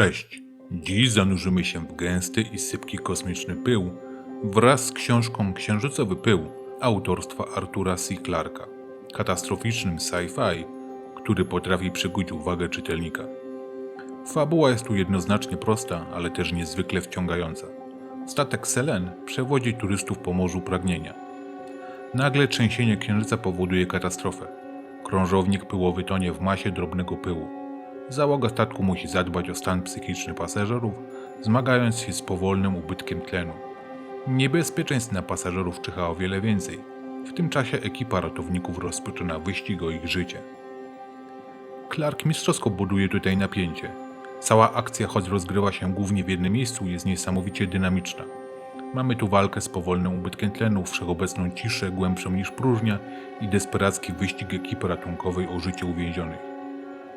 Cześć! Dziś zanurzymy się w gęsty i sypki kosmiczny pył wraz z książką Księżycowy Pył autorstwa Artura C. Clarka, katastroficznym sci-fi, który potrafi przykuć uwagę czytelnika. Fabuła jest tu jednoznacznie prosta, ale też niezwykle wciągająca. Statek Selen przewodzi turystów po Morzu Pragnienia. Nagle trzęsienie księżyca powoduje katastrofę. Krążownik pyłowy tonie w masie drobnego pyłu. Załoga statku musi zadbać o stan psychiczny pasażerów, zmagając się z powolnym ubytkiem tlenu. Niebezpieczeństw na pasażerów czyha o wiele więcej. W tym czasie ekipa ratowników rozpoczyna wyścig o ich życie. Clark mistrzowsko buduje tutaj napięcie. Cała akcja, choć rozgrywa się głównie w jednym miejscu, jest niesamowicie dynamiczna. Mamy tu walkę z powolnym ubytkiem tlenu, wszechobecną ciszę głębszą niż próżnia i desperacki wyścig ekipy ratunkowej o życie uwięzionych.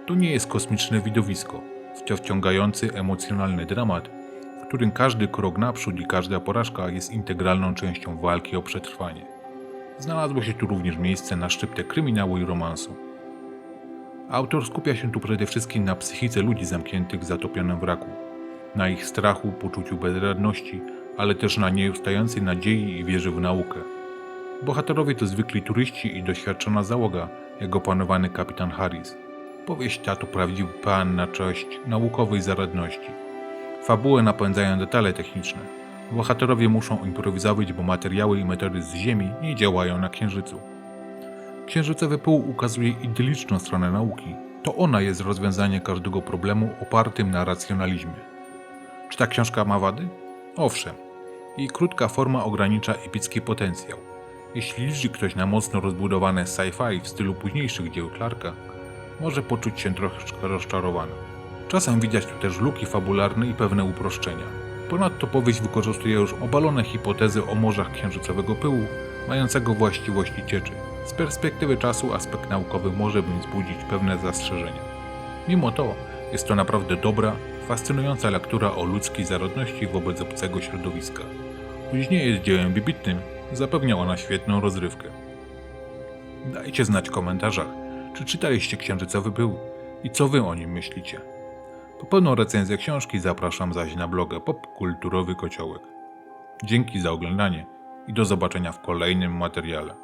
To nie jest kosmiczne widowisko, wciągający emocjonalny dramat, w którym każdy krok naprzód i każda porażka jest integralną częścią walki o przetrwanie. Znalazło się tu również miejsce na szczyptę kryminału i romansu. Autor skupia się tu przede wszystkim na psychice ludzi zamkniętych w zatopionym wraku, na ich strachu, poczuciu bezradności, ale też na nieustającej nadziei i wierze w naukę. Bohaterowie to zwykli turyści i doświadczona załoga, jak opanowany kapitan Harris. Powieść ta to prawdziwy pan na cześć naukowej zaradności. Fabułę napędzają detale techniczne. Bohaterowie muszą improwizować, bo materiały i metody z Ziemi nie działają na Księżycu. Księżycowy pył ukazuje idyliczną stronę nauki. To ona jest rozwiązaniem każdego problemu opartym na racjonalizmie. Czy ta książka ma wady? Owszem. Jej krótka forma ogranicza epicki potencjał. Jeśli liczy ktoś na mocno rozbudowane sci-fi w stylu późniejszych dzieł Clarka, może poczuć się troszeczkę rozczarowany. Czasem widać tu też luki fabularne i pewne uproszczenia. Ponadto powieść wykorzystuje już obalone hipotezy o morzach księżycowego pyłu, mającego właściwości cieczy. Z perspektywy czasu aspekt naukowy może więc budzić pewne zastrzeżenia. Mimo to jest to naprawdę dobra, fascynująca lektura o ludzkiej zarodności wobec obcego środowiska. Choć nie jest dziełem wybitnym, zapewnia ona świetną rozrywkę. Dajcie znać w komentarzach, czy czytaliście Księżycowy Pył i co wy o nim myślicie. Po pełną recenzję książki zapraszam zaś na blogę Popkulturowy Kociołek. Dzięki za oglądanie i do zobaczenia w kolejnym materiale.